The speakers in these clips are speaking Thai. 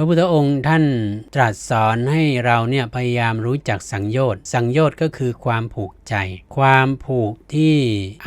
พระพุทธองค์ท่านตรัสสอนให้เราเนี่ยพยายามรู้จักสังโยชน์ สังโยชน์ก็คือความผูกใจ ความผูกที่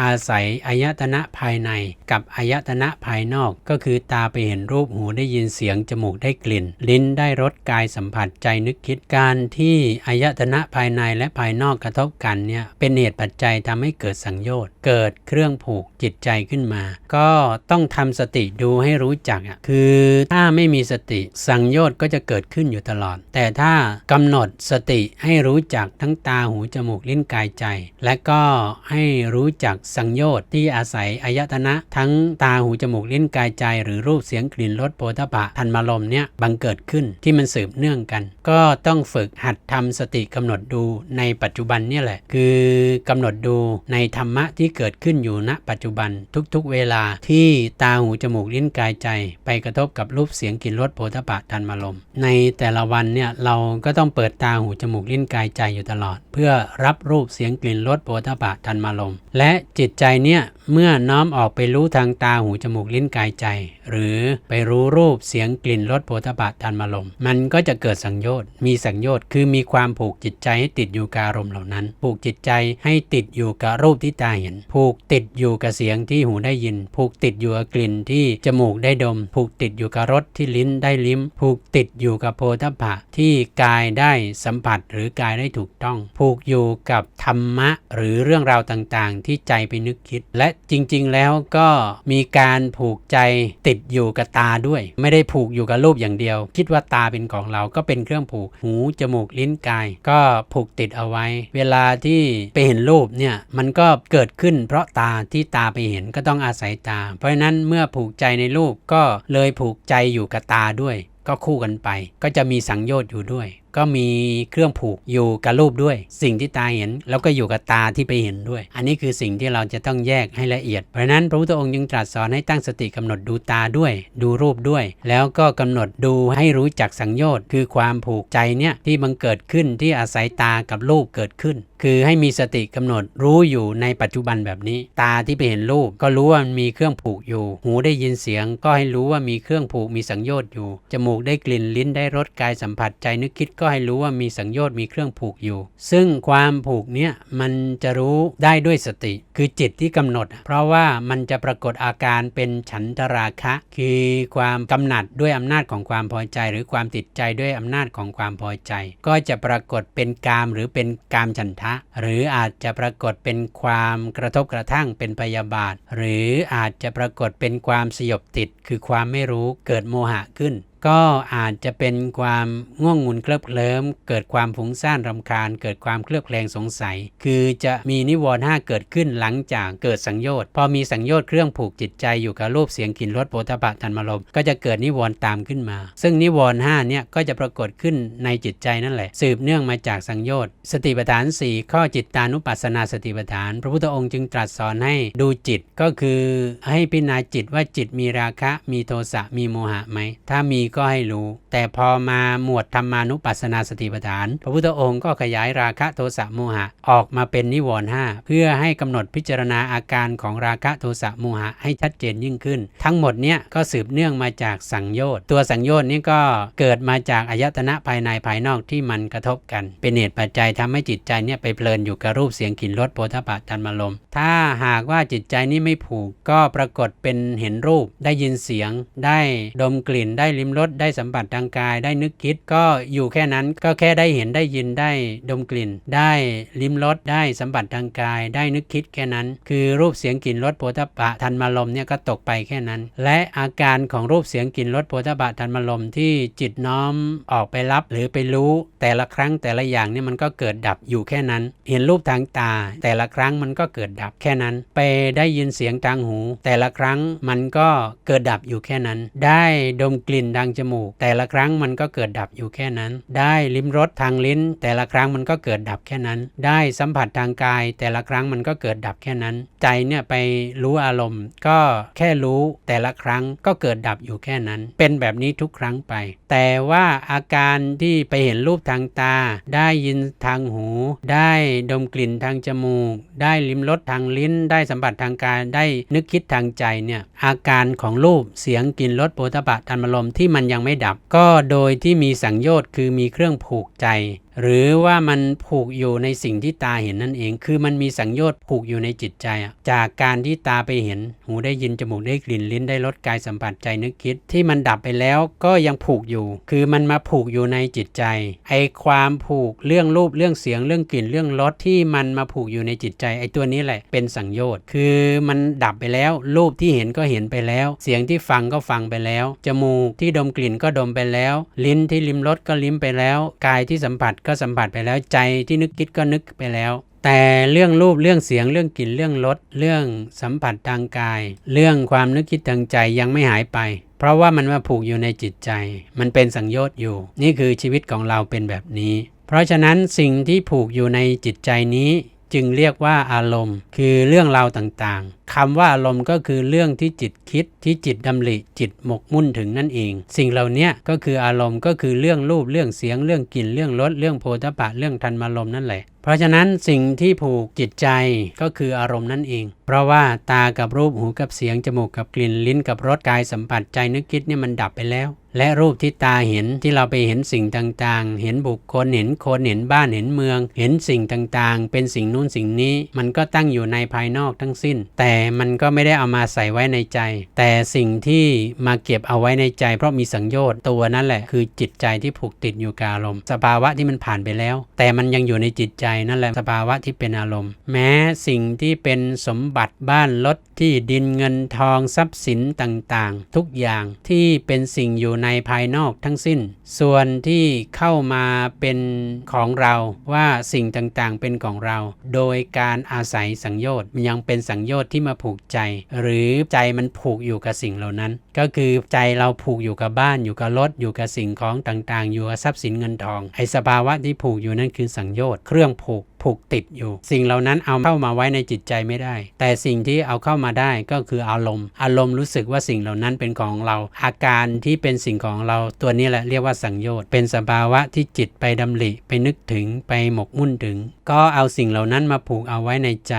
อาศัยอายตนะภายในกับอายตนะภายนอก ก็คือตาไปเห็นรูปหูได้ยินเสียงจมูกได้กลิ่น ลิ้นได้รสกายสัมผัสใจนึกคิดการที่อายตนะภายในและภายนอกกระทบกันเนี่ยเป็นเหตุปัจจัยทำให้เกิดสังโยชน์ เกิดเครื่องผูกจิตใจขึ้นมา ก็ต้องทำสติดูให้รู้จักอะคือถ้าไม่มีสติสังงโยชน์ก็จะเกิดขึ้นอยู่ตลอด แต่ถ้ากำหนดสติให้รู้จักทั้งตาหูจมูกลิ้นกายใจ และก็ให้รู้จักสังโยชน์ที่อาศัยอายตนะทั้งตาหูจมูกลิ้นกายใจ หรือรูปเสียงกลิ่นรสโผฏฐะธันมารมเนี่ยบังเกิดขึ้นที่มันสืบเนื่องกัน ก็ต้องฝึกหัดทำสติกำหนดดูในปัจจุบันเนี่ยแหละ คือกำหนดดูในธรรมะที่เกิดขึ้นอยู่ณปัจจุบันทุกๆเวลาที่ตาหูจมูกลิ้นกายใจ ไปกระทบกับรูปเสียงกลิ่นรสโผฏฐะธันมารมในแต่ละวันเนี่ยเราก็ต้องเปิดตาหูจมูกลิ้นกายใจอยู่ตลอด เพื่อรับรูปเสียงกลิ่นรสโผฏฐะธันมารมและจิตใจเนี่ยเมื่อน้อมออกไปรู้ทางตาหูจมูกลิ้นกายใจ หรือไปรู้รูปเสียงกลิ่นรสโผฏฐะธันมารมมันก็จะเกิดสังโยชน์มีสังโยชน์คือมีความผูกจิตใจให้ติดอยู่กับอารมณ์เหล่านั้น ผูกจิตใจให้ติดอยู่กับรูปที่ตาเห็น ผูกติดอยู่กับเสียงที่หูได้ยิน ผูกติดอยู่กับกลิ่นที่จมูกได้ดม ผูกติดอยู่กับรสที่ลิ้นได้ลิ้มผูกติดอยู่กับโพธพะที่กายได้สัมผัสหรือกายได้ถูกต้อง ผูกอยู่กับธรรมะ หรือเรื่องราวต่างๆ ที่ใจไปนึกคิด และจริงๆแล้วก็มีการผูกใจติดอยู่กับตาด้วย ไม่ได้ผูกอยู่กับรูปอย่างเดียว คิดว่าตาเป็นของเราก็เป็นเครื่องผูกหูจมูกลิ้นกาย ก็ผูกติดเอาไว้ เวลาที่ไปเห็นรูปเนี่ยมันก็เกิดขึ้นเพราะตาที่ตาไปเห็นก็ต้องอาศัยตา เพราะฉะนั้นเมื่อผูกใจในรูปก็เลยผูกใจอยู่กับตาด้วย ก็คู่กันไป ก็จะมีสังโยชน์อยู่ด้วย ก็มีเครื่องผูกอยู่กับรูปด้วย สิ่งที่ตาเห็น แล้วก็อยู่กับตาที่ไปเห็นด้วย อันนี้คือสิ่งที่เราจะต้องแยกให้ละเอียด เพราะนั้นพระพุทธองค์ยังตรัสสอนให้ตั้งสติกำหนดดูตาด้วย ดูรูปด้วย แล้วก็กำหนดดูให้รู้จักสังโยชน์คือความผูกใจเนี่ยที่มันเกิดขึ้นที่อาศัยตากับรูปเกิดขึ้น คือให้มีสติกำหนดรู้อยู่ในปัจจุบันแบบนี้ ตาที่ไปเห็นรูปก็รู้ว่ามันมีเครื่องผูกอยู่ หูได้ยินเสียง ก็ให้รู้ว่ามีเครื่องผูกมีสังโยชน์อยู่จมูกได้กลิ่นลิ้นได้รสกายสัมผัสใจนึกคิดก็ให้รู้ว่ามีสังโยชน์มีเครื่องผูกอยู่ ซึ่งความผูกเนี่ยมันจะรู้ได้ด้วยสติ คือจิตที่กำหนด เพราะว่ามันจะปรากฏอาการเป็นฉันทราคะ คือความกำหนัดด้วยอำนาจของความพอใจ หรือความติดใจด้วยอำนาจของความพอใจ ก็จะปรากฏเป็นกามหรือเป็นกามฉันทะ หรืออาจจะปรากฏเป็นความกระทบกระทั่งเป็นพยาบาท หรืออาจจะปรากฏเป็นความสยบติด คือความไม่รู้เกิดโมหะขึ้น ก็อาจจะเป็นความง่วงงุนเคลิบเคลิ้มเกิดความฟุ้งซ่านรำคาญ เกิดความเคลือบแคลงสงสัย คือจะมีนิวรณ์ห้าเกิดขึ้นหลังจากเกิดสังโยชน์พอมีสังโยชน์เครื่องผูกจิตใจอยู่กับรูปเสียงกลิ่นรสโผฏฐัพพะธรรมารมก็จะเกิดนิวรณ์ตามขึ้นมา ซึ่งนิวรณ์ห้าเนี่ยก็จะปรากฏขึ้นในจิตใจนั่นแหละ สืบเนื่องมาจากสังโยชน์สติปัฏฐานสี่ข้อจิตตานุปัสสนาสติปัฏฐาน พระพุทธองค์จึงตรัสสอนให้ดูจิตก็คือให้พิจารณาจิตว่าจิตมีราคะมีโทสะมีโมหะไหมถ้ามีก็ให้รู้ แต่พอมาหมวดธรรมานุปัสสนาสติปัฏฐาน พระพุทธองค์ก็ขยายราคะโทสะโมหะ ออกมาเป็นนิวรณ์ห้าเพื่อให้กำหนดพิจารณาอาการของราคะโทสะโมหะให้ชัดเจนยิ่งขึ้น ทั้งหมดเนี้ยก็สืบเนื่องมาจากสังโยชน์ตัวสังโยชน์นี้ก็เกิดมาจากอายตนะภายในภายนอกที่มันกระทบกัน เป็นเหตุปัจจัยทำให้จิตใจเนี่ยไปเพลินอยู่กับรูปเสียงกลิ่นรสโผฏฐัพพะธรรมารมถ้าหากว่าจิตใจนี้ไม่ผูกก็ปรากฏเป็นเห็นรูปได้ยินเสียง ได้ดมกลิ่นได้ลิ้มรสได้สัมผัสทางกายได้นึกคิด ก็อยู่แค่นั้นก็แค่ได้เห็นได้ยินได้ดมกลิ่น ได้ลิ้มรสได้สัมผัสทางกาย ได้นึกคิดแค่นั้น คือรูปเสียงกลิ่นรสโผฏฐัพพะธรรมารมเนี่ยก็ตกไปแค่นั้น และอาการของรูปเสียงกลิ่นรสโผฏฐัพพะธรรมารมที่จิตน้อมออกไปรับหรือไปรู้แต่ละครั้งแต่ละอย่างเนี่ยมันก็เกิดดับอยู่แค่นั้น เห็นรูปทางตา แต่ละครั้งมันก็เกิดดับแค่นั้น ไปได้ยินเสียงทางหู แต่ละครั้งมันก็เกิดดับอยู่แค่นั้น ได้ดมกลิ่นทางจมูก แต่ละครั้งมันก็เกิดดับอยู่แค่นั้น ได้ลิ้มรสทางลิ้น แต่ละครั้งมันก็เกิดดับแค่นั้น ได้สัมผัสทางกาย แต่ละครั้งมันก็เกิดดับแค่นั้น ใจเนี่ยไปรู้อารมณ์ ก็แค่รู้แต่ละครั้งก็เกิดดับอยู่แค่นั้น เป็นแบบนี้ทุกครั้งไป แต่ว่าอาการที่ไปเห็นรูปทางตา ได้ยินทางหู ได้ดมกลิ่นทางจมูก ได้ลิ้มรสทางลิ้น ได้สัมผัสทางกาย ได้นึกคิดทางใจเนี่ยอาการของรูปเสียงกลิ่นรสโผฏฐัพพะธรรมารมที่มันมันยังไม่ดับ ก็โดยที่มีสังโยชน์คือมีเครื่องผูกใจหรือว่ามันผูกอยู่ในสิ่งที่ตาเห็นนั่นเอง คือมันมีสังโยชน์ผูกอยู่ในจิตใจ จากการที่ตาไปเห็น หูได้ยิน จมูกได้กลิ่น ลิ้นได้รส กายสัมผัส ใจนึกคิด ที่มันดับไปแล้วก็ยังผูกอยู่ คือมันมาผูกอยู่ในจิตใจ ไอความผูกเรื่องรูป เรื่องเสียง เรื่องกลิ่น เรื่องรสที่มันมาผูกอยู่ในจิตใจ ไอตัวนี้แหละ เป็นสังโยชน์ คือมันดับไปแล้ว รูปที่เห็นก็เห็นไปแล้ว เสียงที่ฟังก็ฟังไปแล้ว จมูกที่ดมกลิ่นก็ดมไปแล้ว ลิ้นที่ลิ้มรสก็ลิ้มไปแล้ว กายที่สัมผัสก็สัมผัสไปแล้วใจที่นึกคิดก็นึกไปแล้ว แต่เรื่องรูปเรื่องเสียงเรื่องกลิ่นเรื่องรสเรื่องสัมผัสทางกาย เรื่องความนึกคิดทางใจยังไม่หายไป เพราะว่ามันมาผูกอยู่ในจิตใจ มันเป็นสังโยชน์อยู่ นี่คือชีวิตของเราเป็นแบบนี้ เพราะฉะนั้นสิ่งที่ผูกอยู่ในจิตใจนี้ จึงเรียกว่าอารมณ์ คือเรื่องราวต่างๆ คำว่าอารมณ์ก็คือเรื่องที่จิตคิดที่จิตดำริจิตหมกมุ่นถึงนั่นเอง สิ่งเหล่านี้ก็คืออารมณ์ก็คือเรื่องรูปเรื่องเสียงเรื่องกลิ่นเรื่องรสเรื่องโพธปะเรื่องธรรมารมนั่นแหละเพราะฉะนั้นสิ่งที่ผูกจิตใจก็คืออารมณ์นั่นเอง เพราะว่าตากับรูปหูกับเสียงจมูกกับกลิ่นลิ้นกับรสกายสัมผัสใจนึกคิดเนี่ยมันดับไปแล้ว และรูปที่ตาเห็นที่เราไปเห็นสิ่งต่างๆ เห็นบุคคลเห็นคนเห็นบ้านเห็นเมือง เห็นสิ่งต่างๆ เป็นสิ่งนู้นสิ่งนี้ มันก็ตั้งอยู่ในภายนอกทั้งสิ้น แต่มันก็ไม่ได้เอามาใส่ไว้ในใจ แต่สิ่งที่มาเก็บเอาไว้ในใจ เพราะมีสังโยชน์ตัวนั่นแหละ คือจิตใจที่ผูกติดอยู่กับอารมณ์สภาวะที่มันผ่านไปแล้ว แต่มันยังอยู่ในจิตใจนั่นแหละสภาวะที่เป็นอารมณ์ แม้สิ่งที่เป็นสมบัติบ้านรถที่ดินเงินทองทรัพย์สินต่างๆ ทุกอย่างที่เป็นสิ่งอยู่ในภายนอกทั้งสิ้น ส่วนที่เข้ามาเป็นของเราว่าสิ่งต่างๆเป็นของเรา โดยการอาศัยสังโยชน์มันยังเป็นสังโยชน์ที่มาผูกใจ หรือใจมันผูกอยู่กับสิ่งเหล่านั้น ก็คือใจเราผูกอยู่กับบ้านอยู่กับรถอยู่กับสิ่งของต่างๆ อยู่กับทรัพย์สินเงินทองไอ้สภาวะที่ผูกอยู่นั่นคือสังโยชน์เครื่องผูก ผูกติดอยู่ สิ่งเหล่านั้นเอาเข้ามาไว้ในจิตใจไม่ได้ แต่สิ่งที่เอาเข้ามาได้ก็คืออารมณ์ อารมณ์รู้สึกว่าสิ่งเหล่านั้นเป็นของเรา อาการที่เป็นสิ่งของเราตัวนี้แหละเรียกว่าสังโยชน์เป็นสภาวะที่จิตไปดำริไปนึกถึงไปหมกมุ่นถึง ก็เอาสิ่งเหล่านั้นมาผูกเอาไว้ในใจ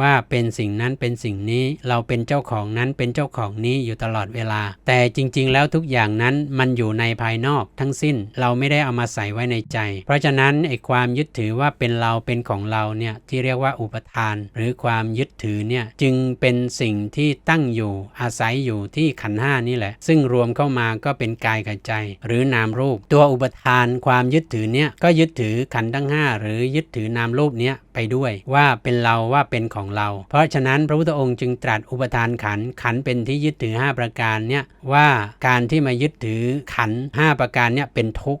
ว่าเป็นสิ่งนั้นเป็นสิ่งนี้เราเป็นเจ้าของนั้นเป็นเจ้าของนี้อยู่ตลอดเวลา แต่จริง ๆ แล้วทุกอย่างนั้นมันอยู่ในภายนอกทั้งสิ้นเราไม่ได้เอามาใส่ไว้ในใจ เพราะฉะนั้นไอ้ความยึดถือว่าเป็นเราเป็นของเราเนี่ยที่เรียกว่าอุปทาน หรือความยึดถือเนี่ยจึงเป็นสิ่งที่ตั้งอยู่อาศัยอยู่ที่ขันห้านี่แหละ ซึ่งรวมเข้ามาก็เป็นกายกับใจ หรือนามรูป ตัวอุปทานความยึดถือเนี่ยก็ยึดถือขันทั้งห้าหรือยึดถือนามรูปเนี้ยไปด้วยว่าเป็นเราว่าเป็นของเรา เพราะฉะนั้นพระพุทธองค์จึงตรัสอุปทานขันขันเป็นที่ยึดถือ 5 ประการเนี่ยว่าการที่มายึดถือขัน 5 ประการเนี่ยเป็นทุกข์